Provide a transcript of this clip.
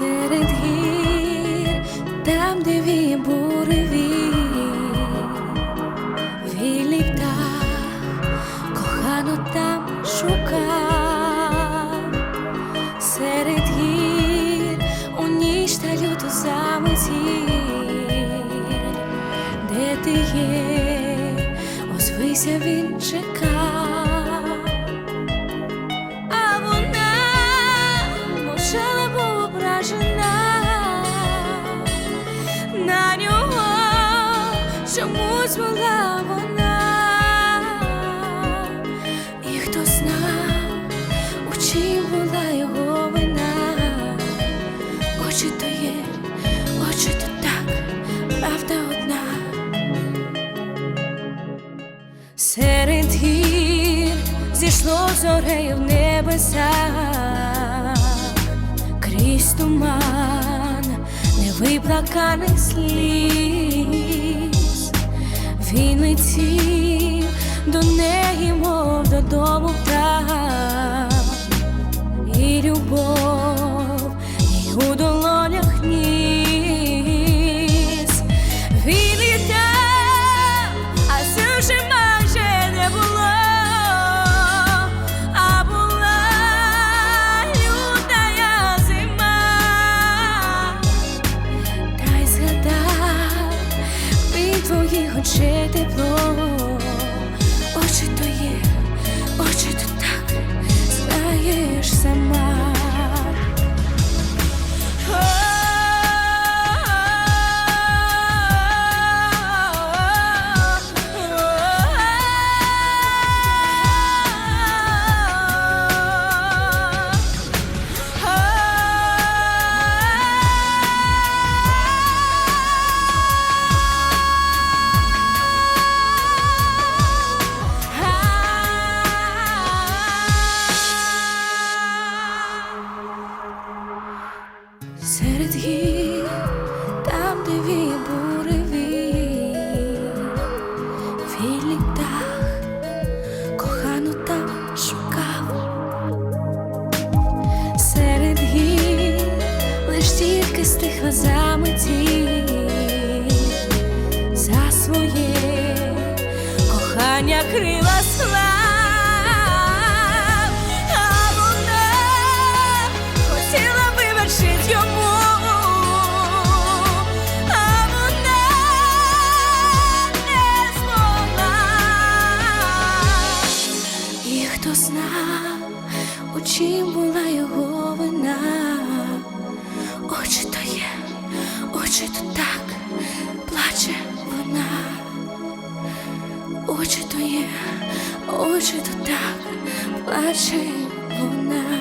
серед гір, там, де буревій, вільний птах, кохану там шукав, серед гір, у ніч та люту заметіль, де ти є, озвися він чекав. Була вона, і хто знав, у чим була його вина, очі то є, очі то так, правда одна. Серед гір зійшло зорею в небеса, крізь туман невиплаканих сліз, він летів до неї, мов додому птах, твоїх очей тепло, очі то є, очі то так, знаєш стихла заметі за своє кохання крила слав. А вона хотіла вивершить йому, а вона не змогла. І хто знав, у чим була його вина, очі то є, очі то так, плаче вона. Очі то є, очі то так, плаче вона.